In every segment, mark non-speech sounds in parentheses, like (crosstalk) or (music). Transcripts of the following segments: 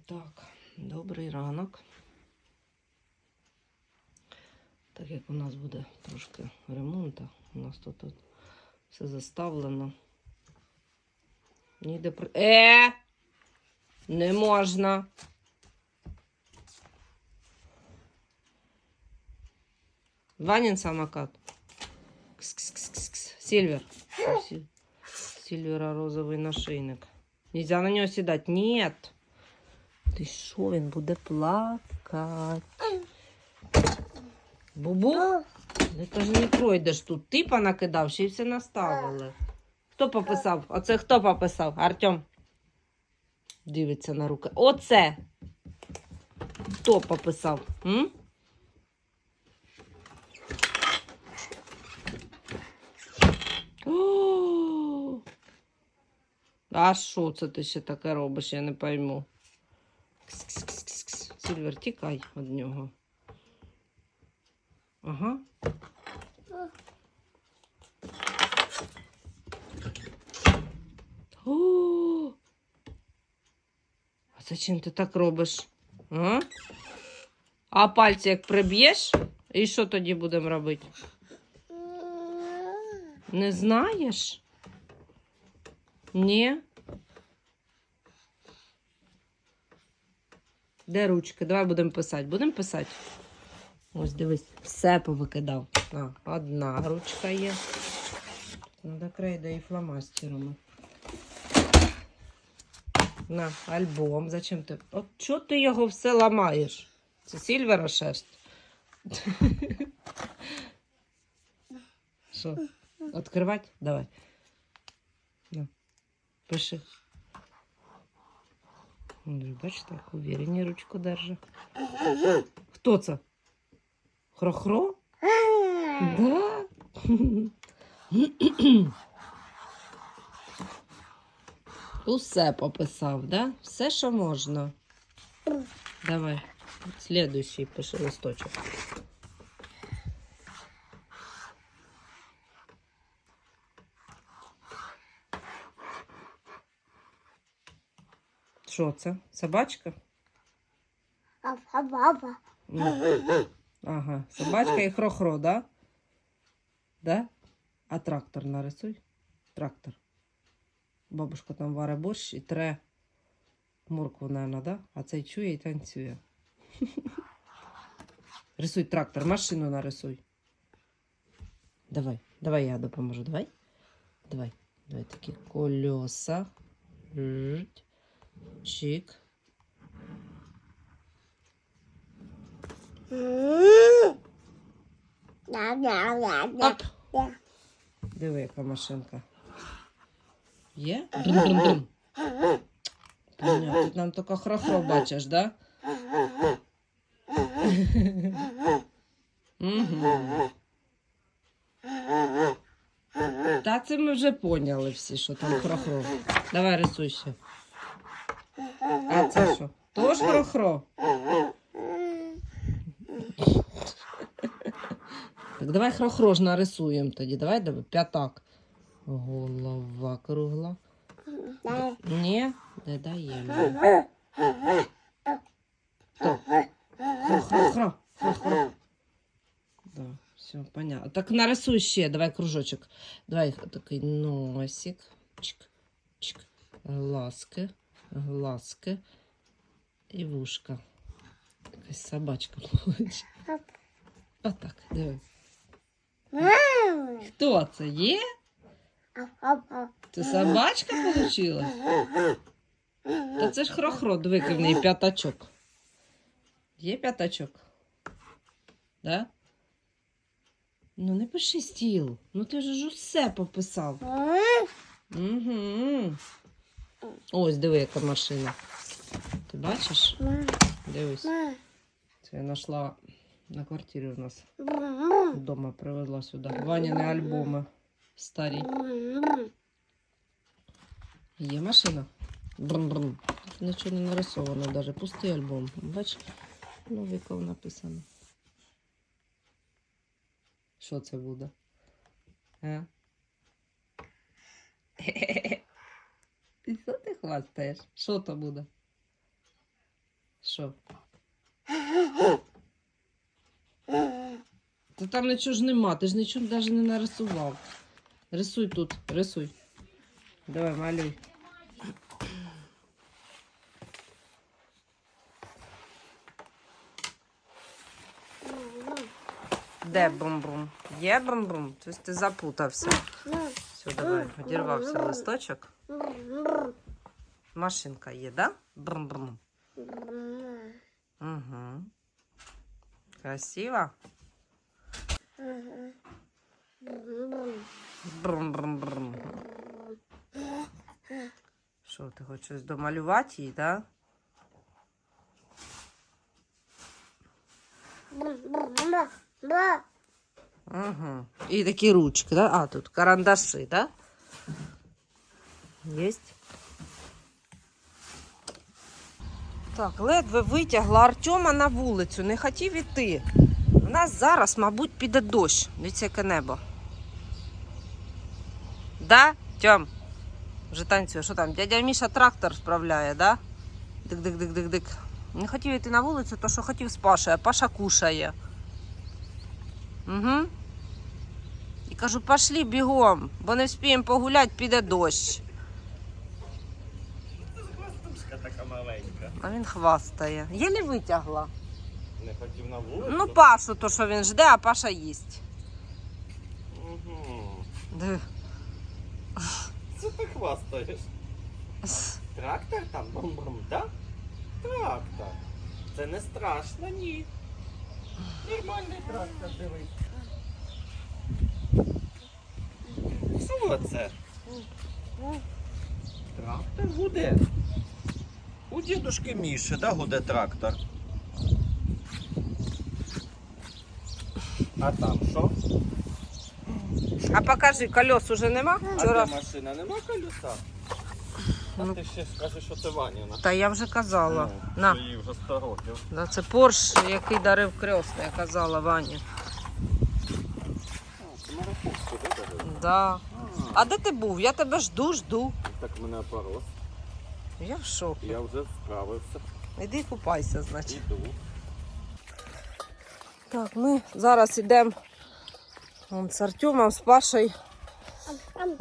Так, добрий ранок. Так як у нас буде трошки ремонту, у нас тут, тут все заставлено. Ніде при... Е! Не можна. Ванін самокат. Кс-кс-кс-кс. Сильвер. Сі- Сильвера розовий нашийник. Нельзя на нього сідати. Нет. Ти що, він буде плакати? Бубу? Ну, Ти ж не пройдеш тут. Ти понакидав, ще й все наставили. Хто пописав? Оце хто пописав? Артем. Дивиться на руки. Оце. Хто пописав? М? О! А що це ти ще таке робиш, я не пойму. Сильвер, тікай від нього. Ага. О! А зачем ти так робиш? А? а пальці як приб'єш? І що тоді будемо робити? Не знаєш? Ні? Де ручки? Давай будемо писати. Будемо писати? Ось дивись, все повикидав. А, одна ручка є. Надо крейда і фломастерами. На, альбом. Зачем ти? От чого ти його все ламаєш? Це сільвера шерсть. Що? Откривати? Давай. На. Пиши. Бачите, як уверені ручку держи. (laughs) Хто це? Хро-хро? Да? (clears throat) Усе пописав, да? Все, що можна. Давай. Следующий пиши листочок. Що це? Собачка? Ну, Ага, собачка і хро-хро, да? Да? А трактор нарисуй. Трактор. Бабушка там варить борщ і тре моркву, наверное, да? А цей чує і танцює. Рисуй трактор, машину нарисуй. Давай, давай я допоможу. Давай. Давай. Давай такі колеса. Жуть. Чик. Да, да, да, да. Оп. Диви, яка машинка. Є? Брум-брум-брум. Понятно, ти нам тільки хро-хро бачиш, да? Мгм. Та це ми вже поняли всі, що там хро-хро. Давай рисуй ще. А це що? Тож хро-хро? Так давай хро-хро ж нарисуємо тоді. Давай давай п'ятак. Голова кругла. Ні, не даємо. Хто? Хро-хро-хро. Да, все, понятно. Так нарисуй ще, давай кружочок. Давай такий носик. Чик, чик. Глазки, глазки і вушка. Якась собачка получить. Отак, диви. Хто це є? Це собачка получилась? Та це ж хро-хро, диви, в неї п'ятачок. Є п'ятачок? Да? Ну не пиши стіл. Ну ти ж усе пописав. Угу. Ось диви, яка машина. Ти бачиш? Мам. Дивись. Мам. Це я знайшла на квартирі у нас. Вдома привезла сюди. Ваніни альбоми старі. Є машина? Брум-брум. Нічого не нарисовано, навіть пустий альбом. Бач, Новиков написано. Що це буде? А? (laughs) І що ти хвастаєш? Що то буде? Що? Та там нічого ж нема, ти ж нічого навіть не нарисував. Рисуй тут, рисуй. Давай, малюй. Де бум-бум? Є бум-бум? Тобто ти запутався. Все, давай, одірвався листочок. Машинка є, да? Брум-брум. Угу. Красиво. Брум-брум-брум. Що, ти хочеш щось домалювати її, да? Угу. І такі ручки, да? А, тут карандаши, да? Єсть. Так, ледве витягла Артема на вулицю, не хотів іти. У нас зараз, мабуть, піде дощ. Дивіться, яке небо. Да, Тьом? Вже танцює, що там? Дядя Міша трактор справляє, да? Дик-дик-дик-дик-дик. Не хотів йти на вулицю, то що хотів з Пашею, а Паша кушає. Угу. І кажу, пошли бігом, бо не вспіємо погуляти, піде дощ. Хвостушка така маленька. А він хвастає. Єлі витягла. Не хотів на вулицю? Ну, Пашу, то що він жде, а Паша їсть. Угу. Диви. Це ти хвастаєш? Трактор там бум-бум, так? Трактор. Це не страшно, ні. Нормальний трактор, дивись. Що це? Трактор гуде. У дідушки Міші, да, гуде трактор. А там що? А покажи, колес уже нема? А Вчора. де машина нема колеса? А Ну. ти ще скажеш, що це Ваніна. Та я вже казала. Ну, На. що їй вже 100 років. Да, це Порш, який дарив крьоста, я казала Вані. А, це Мараховську, да, даже? Да. А де ти був? Я тебе жду, жду. Так мене порос. Я в шокі. Я вже справився. Іди купайся, значить. Іду. Так, ми зараз йдемо з Артемом, з Пашею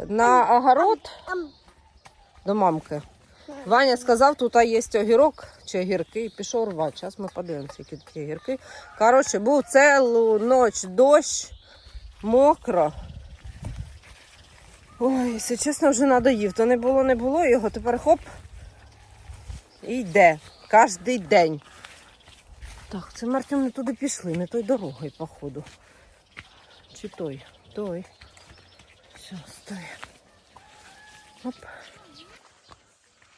на огород до мамки. Ваня сказав, тут є огірок чи огірки, і пішов рвати. Зараз ми подивимося, які тут є огірки. Коротше, був цілу ніч дощ, мокро. Ой, якщо чесно, вже надоїв. То не було, не було його. Тепер хоп. Йде. Кожний день. Так, це ми не туди пішли, не той дорогою, походу. Чи той? Той. Все, стой. Оп.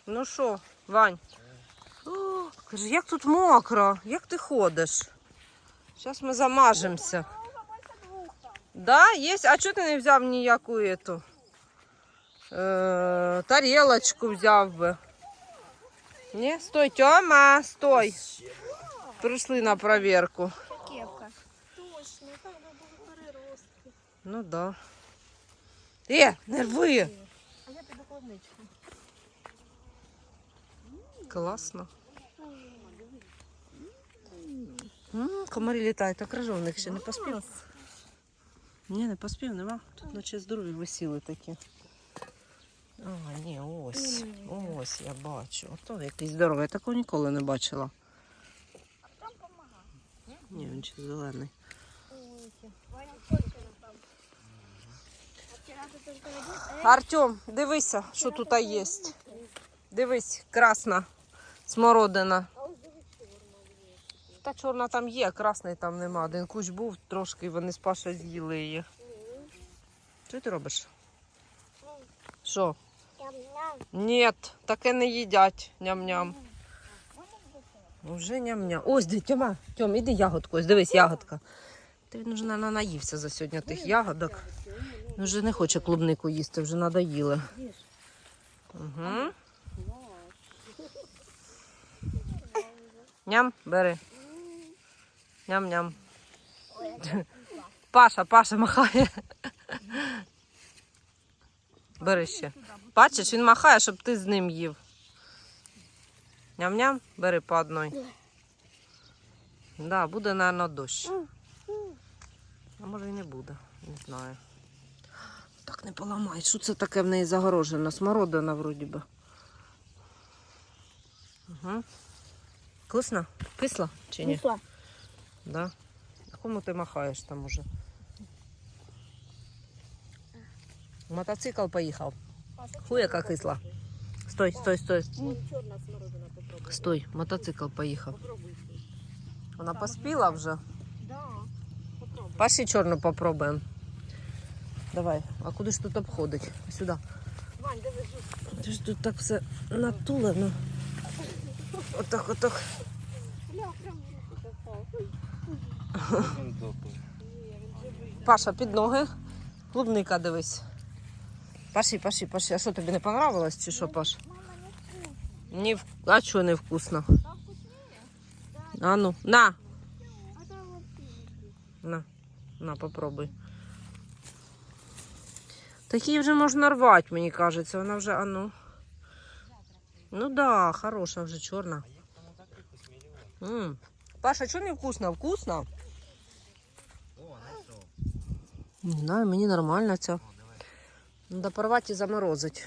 Ну що, Вань? О, каже, як тут мокро, як ти ходиш? Зараз ми замажемося. Да, є. А чого ти не взяв ніяку ету? Е, тарілочку взяв би. Ні, стой, Тьома, стой. Прийшли на перевірку. Кепка. Точно, там були переростки. Ну да. Е, не рви. А я піду кладничку. Класно. М, комарі літають, так крижовник ще не поспів. Ні, не поспів, нема. Тут наче здорові висіли такі. А, ні, ось. Ось я бачу. Ото якийсь здоровий. Я такого ніколи не бачила. Ні, він ще зелений. Артем, дивися, що тут є. Дивись, красна смородина. Та чорна там є, красної там нема. Один кущ був трошки, вони з Пашою з'їли її. Що ти робиш? Що? Ні, таке не їдять. Ням-ням. Уже ням-ням. Ось, де, Тьома, Тьом, іди ягодку, ось дивись, ягодка. Ти вже на- наївся за сьогодні тих ягодок. Вже не хоче клубнику їсти, вже надоїли. Угу. Ням, бери. Ням-ням. Паша, Паша махає. Бери ще. Бачиш, він махає, щоб ти з ним їв. Ням-ням, бери по одной. Да, буде, мабуть, дощ. А може і не буде, не знаю. Так не поламай. Що це таке в неї загорожено? Смородина вроді би. Угу. Вкусно? Кисло чи ні? Пішла. Да? Кому ти махаєш там уже? Мотоцикл поїхав. Фу, яка кисла. Стой, стой, стой. Стой, мотоцикл поїхав. Вона поспіла вже. Паші чорну попробуємо. Давай, а куди ж тут обходить? Сюди. Вань, жук. Це ж тут так все натулено. Отак, отак. Паша, під ноги. Клубника дивись. Паші, паші, паші. А що тобі не понравилось чи що, Паш? Ні, в- а чого не вкусно? А ну, на, А на, на, попробуй. Такі вже можна рвати, мені кажеться. Вона вже, а ну. Ну да, хороша вже чорна. М. Паша, що не вкусно? Вкусно? Ну? Не знаю, мені нормально ця. Надо порвати і заморозити.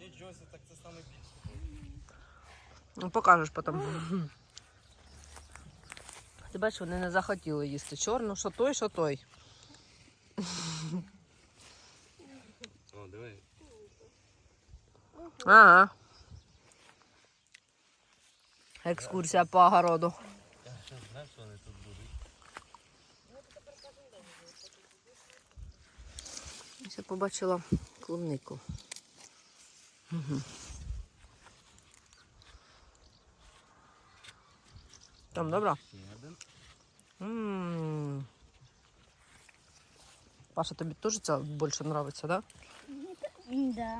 Нічого, так це саме більше. Ну, покажеш потім. Ти бачиш, вони не захотіли їсти чорну, що той, що той. О, диви. Ага. Екскурсія по огороду. Я ще знаю, що вони Я побачила клубнику. Угу. Там добре? Ще один. М. Паша, тобі теж це більше подобається, да? Да.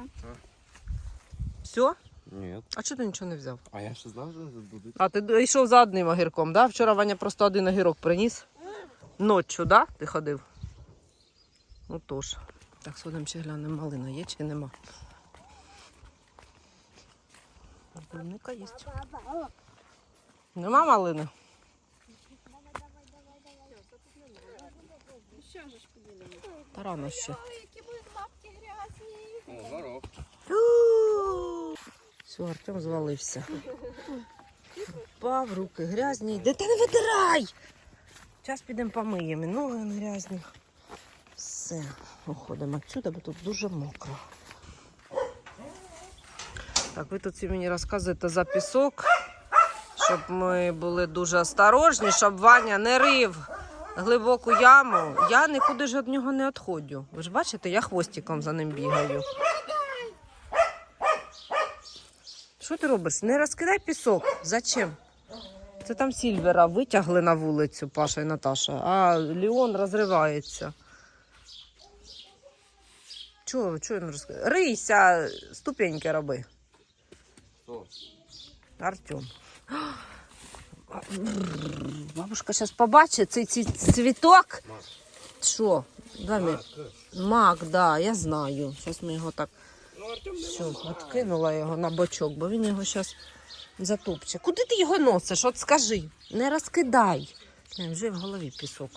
Все? Ні. А чого ти нічого не взяв? А я ще знав, що вони тут. А ти йшов за одним огірком, да? Вчора Ваня просто один огірок приніс. Ноччю, да? Ти ходив? Ну тож. Так, сходимо ще глянемо, малина є чи нема. Клубника є. Нема малини? Та рано ще. Все, Артем звалився. Впав, руки грязні. Де ти не видирай? Зараз підемо помиємо. Ноги грязні. Все, уходимо відсюди, бо тут дуже мокро. Так, ви тут мені розказуєте за пісок, щоб ми були дуже осторожні, щоб Ваня не рив глибоку яму. Я нікуди ж від нього не відходжу. Ви ж бачите, я хвостиком за ним бігаю. Що ти робиш? Не розкидай пісок. Зачем? Це там Сільвера витягли на вулицю Паша і Наташа, а Леон розривається. Чого, чого він розкидає? Рийся, ступеньки роби. Що? Артем. Бабушка зараз побачить цей, цей цвіток. Мак. Що? Дай мені. Мак, да, я знаю. Зараз ми його так Ну, все, відкинула його на бочок, бо він його зараз затопче. Куди ти його носиш? От скажи. Не розкидай. Не, вже в голові пісок.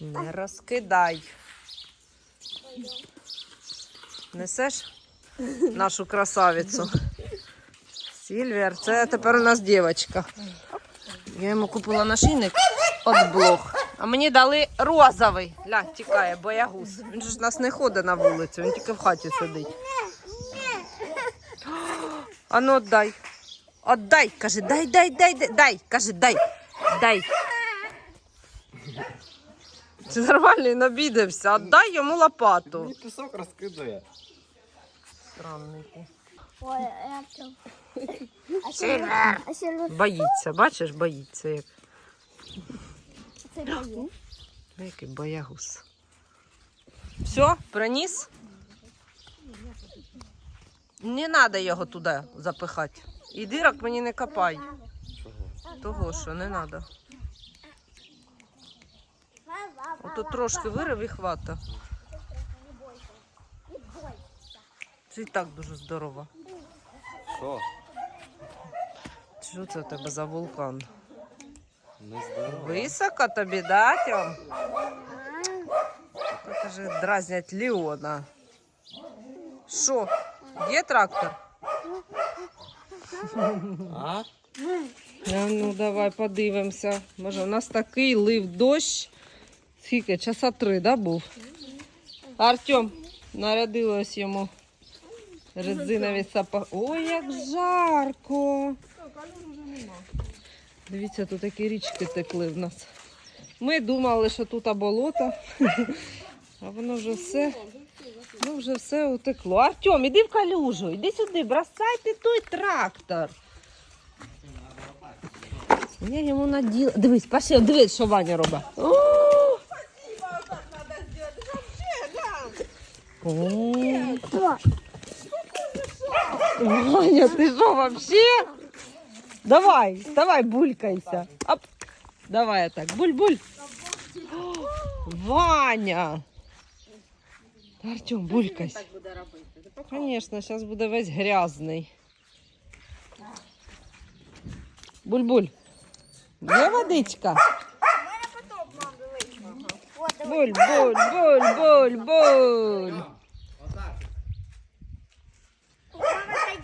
Не розкидай. Несеш нашу красавицю. Сільвер, це тепер у нас дівчинка. Я йому купила нашийник від блох. А мені дали розовий. Ля, тікає, боягуз. Він ж нас не ходить на вулицю, він тільки в хаті сидить. А ну отдай. Отдай, каже, дай, дай, дай, дай, дай, каже, дай, дай. Це нормально, він обідався. Отдай йому лопату. Мені пісок розкидає. Странний. ти. Ой, я чого? Сильвер. А Боїться, бачиш, боїться як. це боє. Ну, Який боягуз. Все, приніс? Не треба його туди запихати. І дирок мені не копай. Чого? Того, що не треба. Ото трошки вирив і хвата. Це і так дуже здорово. Що? Що це в тебе за вулкан? Високо тобі, да, Тьом? Каже, дразнять Леона. Що? Є трактор? А? А ну давай подивимося. Може, у нас такий лив дощ. Скільки? Часа три, да, був? Артем, нарядилось йому резинові сапоги. Ой, як жарко! Дивіться, тут такі річки текли в нас. Ми думали, що тут болото, (laughs) а воно вже все. Ну, вже все утекло. Артем, іди в калюжу, іди сюди, бросайте той трактор. Я йому наділа. Дивись, пошли, дивись, що Ваня робить. Ваня, ти що вообще? Давай, давай, булькайся. Оп. Давай так, буль-буль. Ваня. Артем, булькайся. Конечно, зараз буде весь грязний. Буль-буль. Є водичка? Буль, буль, буль,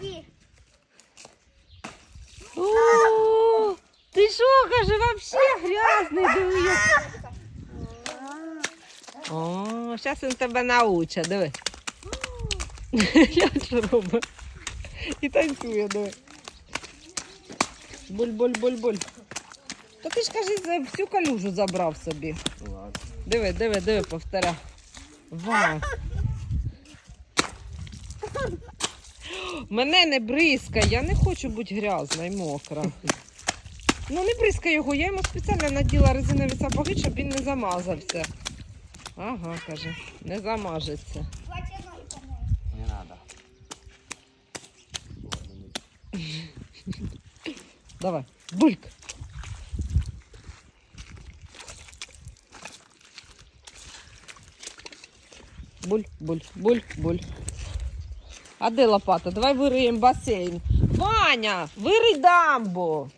буль. О, ти що, каже, вообще грязний, диви. О, зараз він тебе научить, диви. Як що робить? І танцює, диви. Буль, буль, буль, буль. Та ти ж кажи, всю калюжу забрав собі. Диви, диви, диви, повторя. Вау. Мене не бризкай, я не хочу бути грязна і мокра. Ну не бризкай його, я йому спеціально наділа резинові сапоги, щоб він не замазався. Ага, каже, не замажеться. Не надо. Давай, бульк. Буль, буль, буль, буль. А де лопата? Давай вириємо басейн. Ваня, вирий дамбу.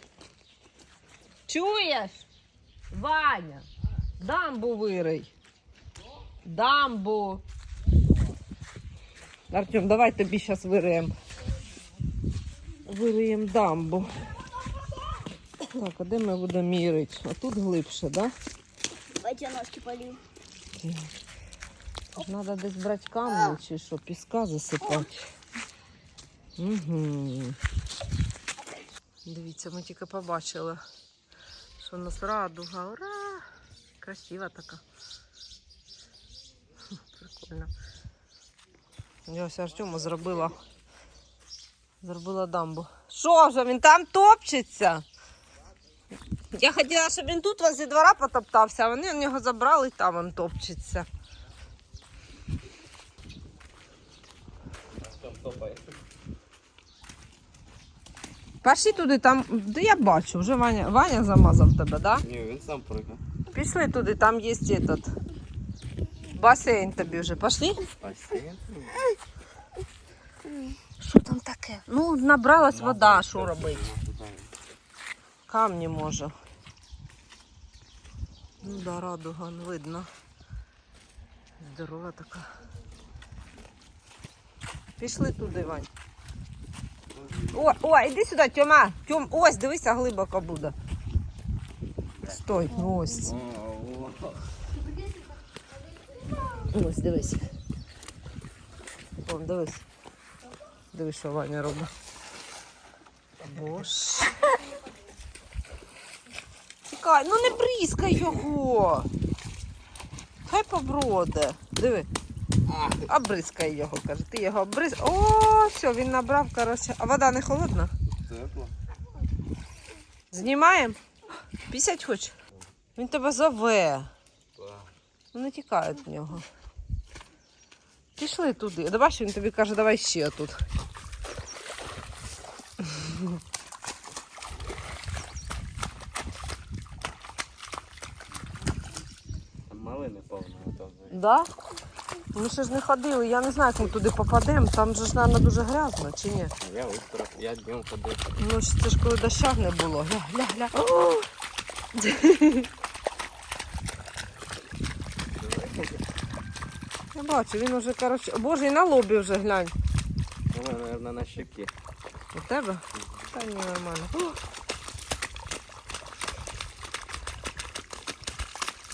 Чуєш? Ваня, дамбу вирий. Дамбу. Артем, давай тобі зараз вириємо. Вириємо дамбу. Так, а де ми будемо мірити? А тут глибше, так? Давайте ножки полью. Треба десь брати камінь чи що, піска засипати. Угу. Дивіться, ми тільки побачили, що у нас радуга. Ура! Красива така. Прикольно. Я ось Артему зробила. Зробила дамбу. Що вже він там топчеться? Я хотіла, щоб він тут возле двора потоптався, а вони його забрали і там він топчеться. Пішли туди, там, де я бачу, вже Ваня, Ваня замазав тебе, да? Ні, він сам пригав. Пішли туди, там є этот басейн тобі вже. Пішли? Басейн? Що там таке? Ну, набралась вода, що робити? Камні може. Ну да, радуга, видно. Здорова така. Пішли туди, Вань. О, о, іди сюди, Тьома. Тьом, ось, дивися, глибоко буде. Стой, ось. Ось, дивись. О, дивись. Дивись, що Ваня робить. Боже. Чекай, ну не бризкай його. Хай поброде. Диви. Обризкай його, каже. Ти його обриз. О, все, він набрав, коротше. А вода не холодна? Тепло. Знімаємо? Пісять хоч. Він тебе зове. Ну не тікає від нього. Пішли туди. Да бачиш, він тобі каже, давай ще тут. Там малини повно. Да? Ми ще ж не ходили, я не знаю, як ми туди попадемо. Там же ж, мабуть, дуже грязно, чи ні? Я утром, я днем ходив. Ну, ж це ж коли доща не було. Гля, гля, гля. О! (laughs) Я бачу, він уже, коротше. Боже, і на лобі вже глянь. У мене, наверное, на щеки. У тебе? Та ні, нормально. О!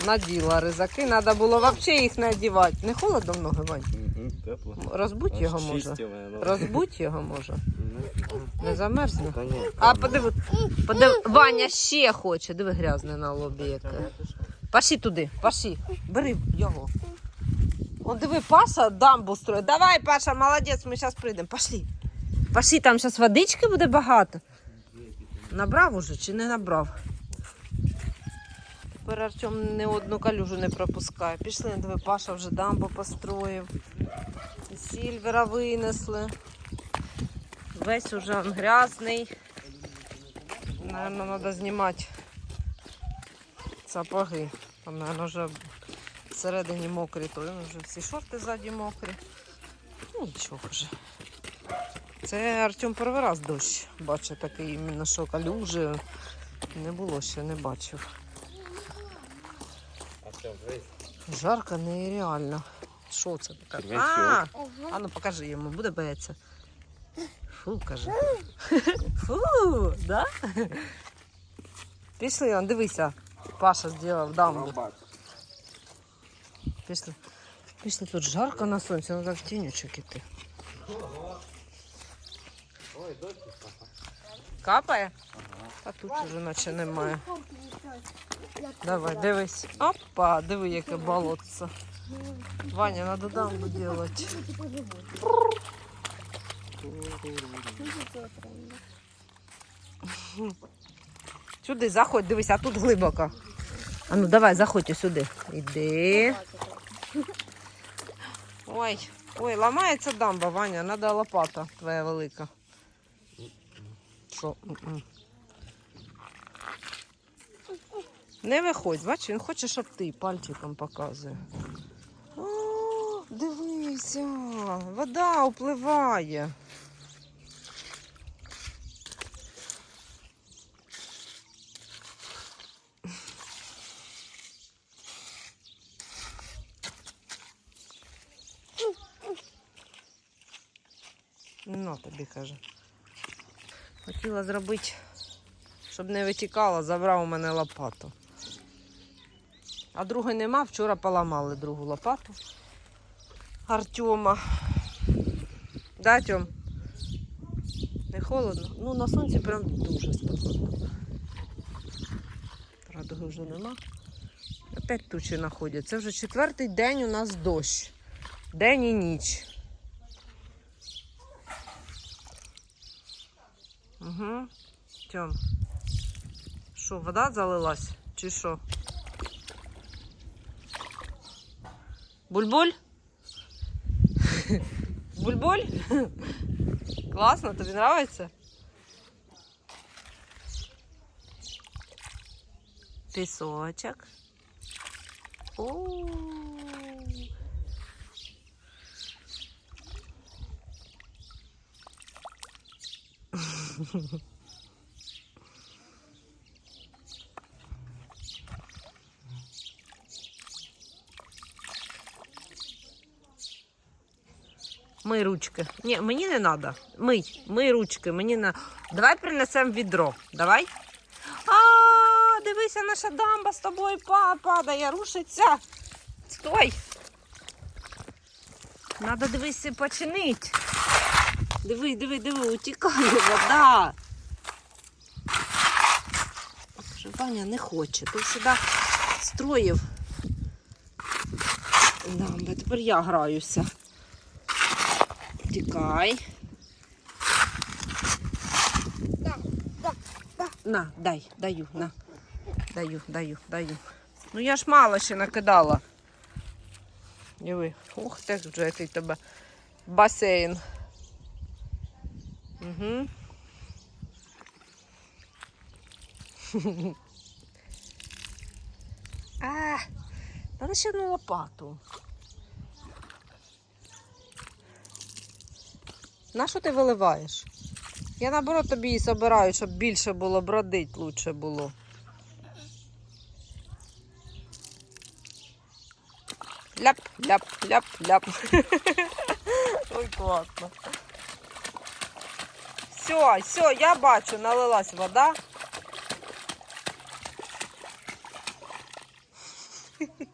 Наділа ризаки, треба було взагалі їх не одягати. Не холодно в ноги, Вань? Тепло. Розбудь його може. Розбудь його може. Ну, Не замерзне. А подиви, подиви, Ваня ще хоче. Диви грязне на лобі яке. Паші туди, паші. Бери його. Он диви, Паша дамбу строїть. Давай, Паша, молодець, ми зараз прийдемо. Пошли. Пошли, там зараз водички буде багато. Набрав уже чи не набрав? Тепер Артем не одну калюжу не пропускає. Пішли, диви, Паша вже дамбу построїв. Сільвера винесли. Весь уже он грязний. Наверное, треба знімати сапоги. Там, наверное, вже всередині мокрі, то вже всі шорти ззаді мокрі. Ну, нічого вже. Це Артем перший раз дощ. Бачу такий що калюжі. Не було ще, не бачив. Жарко нереально. Що це таке? А, а ну покажи йому, буде боятися. Фу, каже. Фу, да? Пішли, он, дивися. Паша зробив дамбу. Пішли. Пішли, тут жарко на сонці, треба в тінючок іти. Ой, дощ. А тут уже наче немає. Давай, дивись. Опа, диви, яке болотце. Ваня, треба дамбу робити. Сюди заходь, дивись, а тут глибоко. А ну давай, заходь сюди. Іди. Ой, ой, ламається дамба, Ваня, треба лопата твоя велика. Що? Не виходь, бач, він хоче, щоб ти пальчиком показує. О, дивися, вода впливає. Ну, тобі каже. Хотіла зробити, щоб не витікало, забрав у мене лопату. А другої нема, вчора поламали другу лопату Артема. Да, Тьом? Не холодно? Ну, на сонці прям дуже спекотно. Радуги вже нема. Опять тучі знаходять. Це вже четвертий день у нас дощ. День і ніч. Угу. Тьом. Що, вода залилась? Чи що? Бульбуль? Бульбуль? Класно, тобі подобається? Пісочок. О. (laughs) Мий ручки. Ні, мені не треба. Мий, мий ручки. Мені на. Давай принесемо відро. Давай. А, дивися, наша дамба з тобою па- падає, рушиться. Стой. Надо дивися починити. Диви, диви, диви, утікає вода. Ваня не хоче. Ти сюди строїв. Дамба, тепер я граюся. Тікай. На, дай, даю, на. Даю, даю, даю. Ну я ж мало ще накидала. Диви. Ух ти, вже який тебе басейн. Угу. (laughs) а, надо ще одну лопату. На що ти виливаєш? Я наоборот тобі її собираю, щоб більше було бродить, лучше було. Ляп, ляп, ляп, ляп. (laughs) Ой, класно. Все, все, я бачу, налилась вода. (laughs)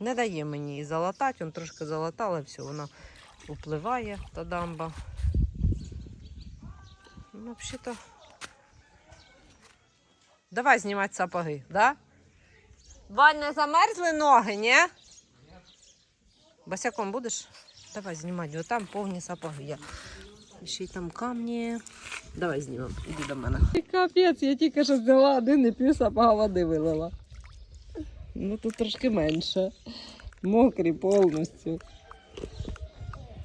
Не дає мені її залатати, він трошки залатала, все, вона впливає, та дамба. Ну, взагалі-то. Давай знімати сапоги, да? Вань, не замерзли ноги, ні? Босяком будеш? Давай знімати, от там повні сапоги. Я. Ще й там камні. Давай знімемо, іди до мене. Капець, я тільки що взяла один і пів сапога води вилила. Ну тут трошки менше. Мокрі повністю.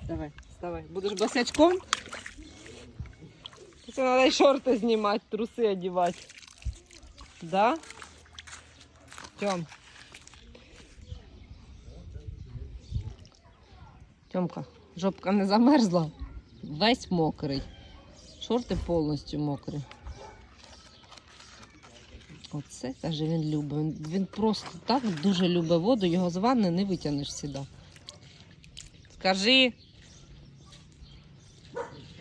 Давай, вставай. Будеш босячком? Це треба шорти знімати, труси одягати. Да? Тьом. Тьомка, жопка не замерзла. Весь мокрий. Шорти повністю мокрі. Оце каже, він любить. Він, просто так дуже любить воду, його з ванни не витягнеш сюди. Скажи.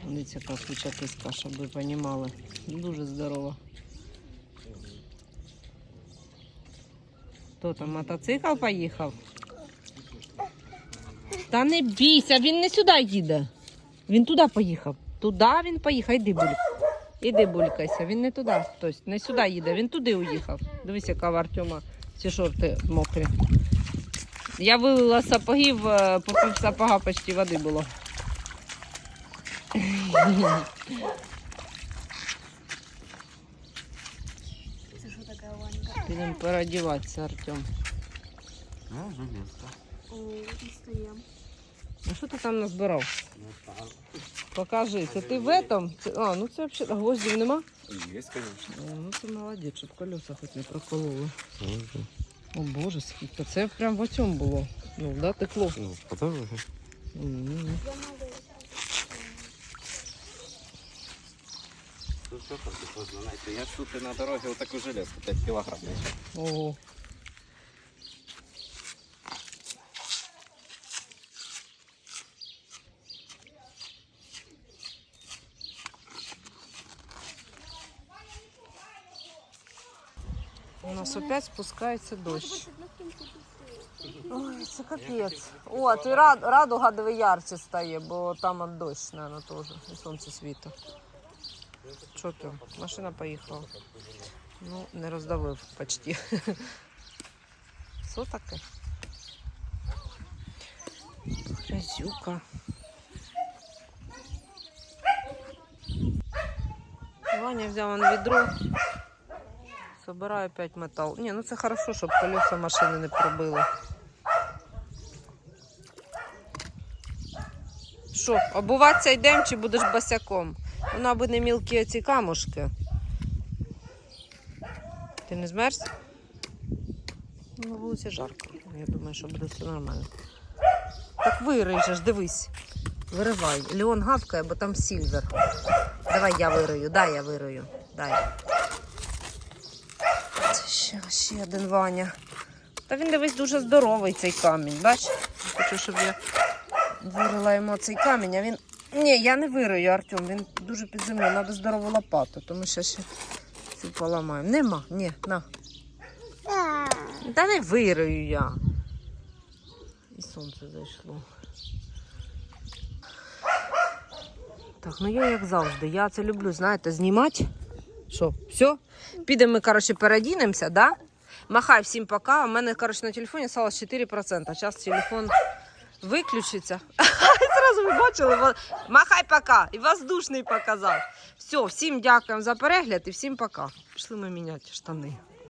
Дивіться, яка куча киска, щоб ви розуміли. Дуже здорова. Хто там мотоцикл поїхав? Та не бійся, він не сюди їде. Він туди поїхав. Туди він поїхав. Іди, буль. Іди булькайся. Він не туди. Тобто не сюди їде, він туди уїхав. Дивись, яка в Артема ці шорти мокрі. Я вилила сапогів, е, по пів сапога почти води було. Це що таке Ванька? Підемо переодіватися, Артем. Ну, железка. О, дістаємо. А що ти там назбирав? Покажи, це ти в этом? Це, а, ну це взагалі гвоздів нема? Есть, конечно. О, ну це молодець, щоб колеса хоч не прокололи. О боже, скільки. Це прям в цьому було. Ну, да, текло. Ну, потом М. Малий. Тут все там поздно, знаете. Я ж тут и на дороге вот такую железку, 5 килограмм. Ого. У нас опять спускається дощ. Ой, це капець. О, ти рад, радуга ярче стає, бо там дощ, мабуть, теж. І сонце світить. Що ти? Машина поїхала. Ну, не роздавив почти. Що таке? Грязюка. Ваня взяв відро. Собираю опять метал. Ні, ну це хорошо, щоб колеса машини не пробили. Що, обуватися йдемо чи будеш босяком? Ну, аби не мілкі оці камушки. Ти не змерз? На вулиці жарко. Я думаю, що буде все нормально. Так вирий же ж, дивись. Виривай. Леон гавкає, бо там сільвер. Давай я вирию, дай я вирию. Дай. Ще, ще один Ваня. Та він дивись дуже здоровий цей камінь, бач? Хочу, щоб я вирила йому цей камінь, а він. Ні, я не вирию, Артем, він дуже під землею, треба здорову лопату, тому що ще цю поламаємо. Нема, ні, на. Та не вирию я. І сонце зайшло. Так, ну я як завжди. Я це люблю, знаєте, знімати. Що, все? Підемо ми, коротше, передінемося, да? Махай всім пока. У мене, коротше, на телефоні сталося 4%. Зараз телефон виключиться. (laughs) Зразу ви бачили, махай пока. І воздушний показав. Все, всім дякуємо за перегляд і всім пока. Пішли ми міняти штани.